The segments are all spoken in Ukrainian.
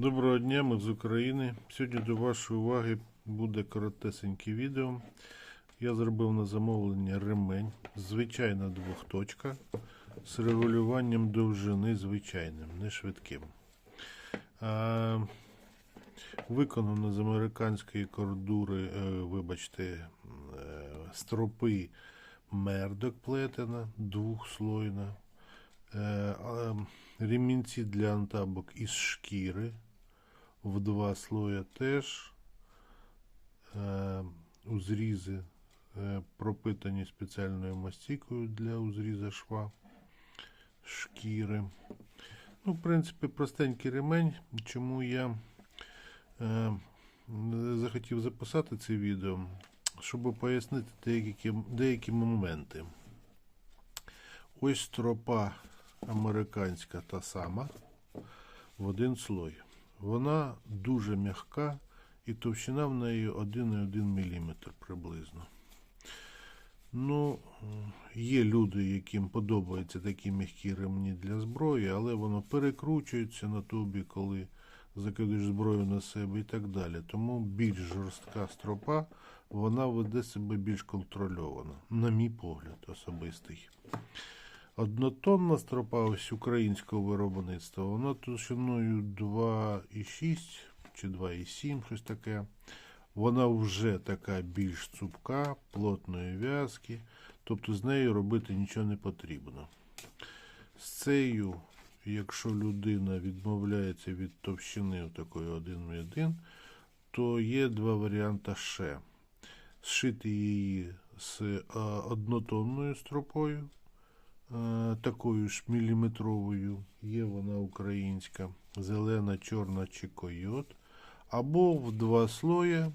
Доброго дня, ми з України. Сьогодні до вашої уваги буде коротесеньке відео. Я зробив на замовлення ремень, звичайна двохточка з регулюванням довжини звичайним, не швидким. А, виконано з американської кордури, е, вибачте, е, стропи мердок плетена, двохслойна. Е, Ремінці для антабок із шкіри в два слоя теж. Е, Узрізи е, пропитані спеціальною мастикою для узріза шва шкіри. Ну, в принципі, простенький ремень. Чому я е, захотів записати це відео, щоб пояснити деякі, деякі моменти. Ось стропа американська та сама в один слой. Вона дуже м'яка і товщина в неї 1,1 мм приблизно. Ну, є люди, яким подобаються такі м'які ремні для зброї, але воно перекручується на тобі, коли закидаєш зброю на себе і так далі. Тому більш жорстка стропа, вона веде себе більш контрольовано, на мій погляд особистий. Однотонна стропа ось українського виробництва, вона товщиною 2,6 чи 2,7, щось таке. Вона вже така більш цупка, плотної в'язки, тобто з нею робити нічого не потрібно. З цією, якщо людина відмовляється від товщини такої 1,1, то є два варіанти ще. Зшити її з е, однотонною стропою такою ж міліметровою, є вона українська, зелена, чорна чи койот. Або в два слоя,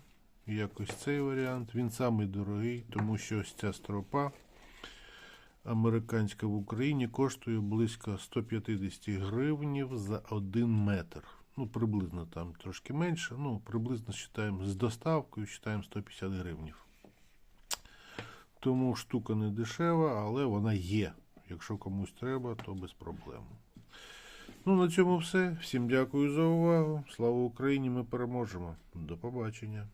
якось цей варіант. Він самий дорогий, тому що ось ця стропа американська в Україні коштує близько 150 гривнів за 1 метр. Ну, приблизно там трошки менше. Ну, приблизно вважаємо з доставкою, вважаємо 150 гривнів. Тому штука не дешева, але вона є. Якщо комусь треба, то без проблем. Ну, на цьому все. Всім дякую за увагу. Слава Україні! Ми переможемо. До побачення.